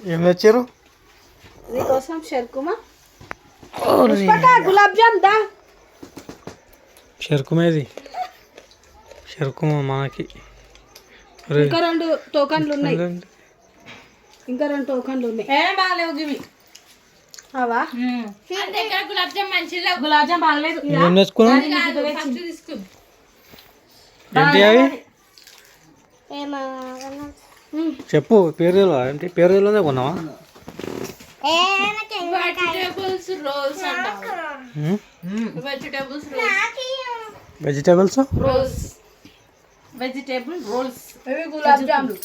ఏం తెచ్చారు నీకోసం షర్కుమా గులాబ్ జామ్ దా. షరుకుమేది షరుకుమ ఒరే, ఇంకా రెండు టోకన్లు ఉన్నాయి. ఇంకా రెండు టోకన్లు ఉన్నాయి. ఏం బాగాలేవు ఇవి అవా? గులాబ్ జామ్ మంచిగా గులాబ్ జామ్ బాగలేదు ఏం తెచ్చుకున్నావు? తీసుకో. ఏంటి అవి? చెప్పు పేరు తెలియదా ఏంటి పేరు తెలియదే కొన్నావా vegetables rolls? Vegetables rolls vegetables rolls vegetable rolls gulab జామ్లు.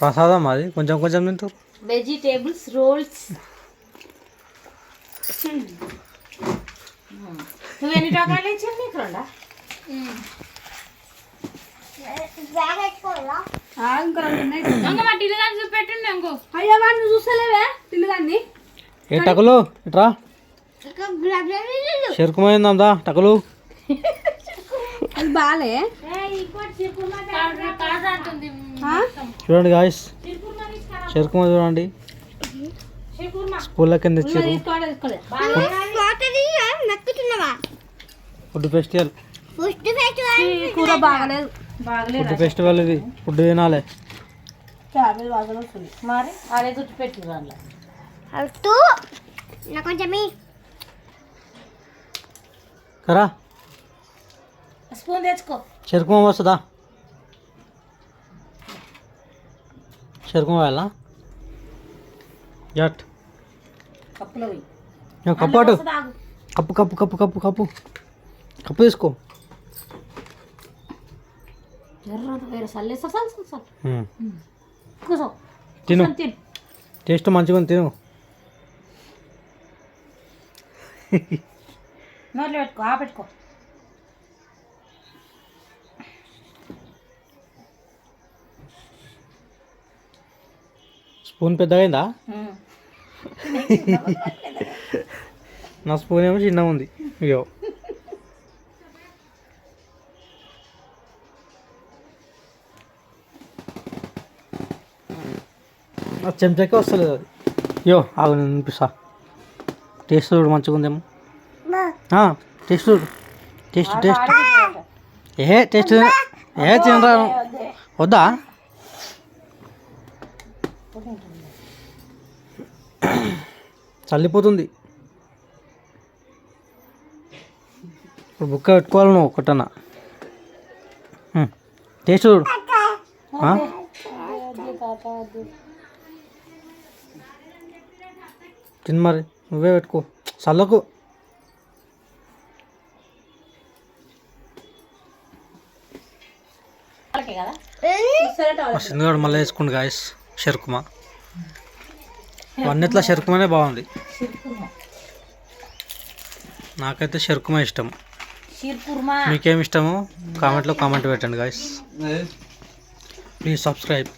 ప్రసాదం అది? కొంచెం కొంచెం తింటారు వెజిటేబుల్స్ రోల్స్ నువ్వు ఎన్ని రకాలు ఇచ్చావు నీకు రెండా? చూస్తలేవే పిల్లగాన్ని ఏ టకులు ఇట్రా. చెరుకుమైందా టకులు? అది బాలే? చూడండి గాయస్. చెరుకుమ చూడండి. స్కూల్లో కింద ఇచ్చారు? తీసుకోవాలి తీసుకోలే ఫుడ్ ఫెస్టివల్. కూర బాగలేదు. ఫుడ్ ఫెస్టివల్ ఇది ఫుడ్ తినాలి. మరి అదే పెట్టి కరా. స్పూన్ తెచ్చుకో. చెరుకుమ వస్తుందా? చెరుకుమ వెళ్ళా జట్. కప్పులో పోయి. కప్పాటు cup cup cup cup cup. Cup తీసుకో. ఎర్ర వేరే. సల్లే సల్ సల్ సల్ ఉమ్. కూసో తిను. తిను. టేస్ట్ మంచిగా ఉంది తిను. నోట్లో పెట్టుకో ఆ పెట్టుకో. స్పూన్ పెద్దగా అయిందా నా స్పూన్ ఏమో చిన్నగా ఉంది. అయ్యో ఆ చెంచాకే వస్తలేదు అది. అయ్యో ఆగు నేను వినిపిస్తా. టేస్ట్ చూడు మంచిగా ఉందేమో. ఆ, టేస్ట్ చూడు. Taste taste. ఏ టేస్ట్ ఏ తినరా? వద్దా? చల్లిపోతుంది. ఇప్పుడు బుక్క పెట్టుకోవాలి నువ్వు ఒకటన్నా. టేస్ట్ చూడు ఆ? తిను మరి. నువ్వే పెట్టుకో. చల్లకు. సిన్నగాడు మళ్ళీ వేసుకుండు గాయస్ షర్కుమా. అన్నిట్లో షర్కుమానే బాగుంది. నాకైతే షర్కుమా ఇష్టం. షీర్కుర్మా? మీకేం ఇష్టమో? కామెంట్లో కామెంట్ పెట్టండి గాయస్ ప్లీజ్ సబ్స్క్రైబ్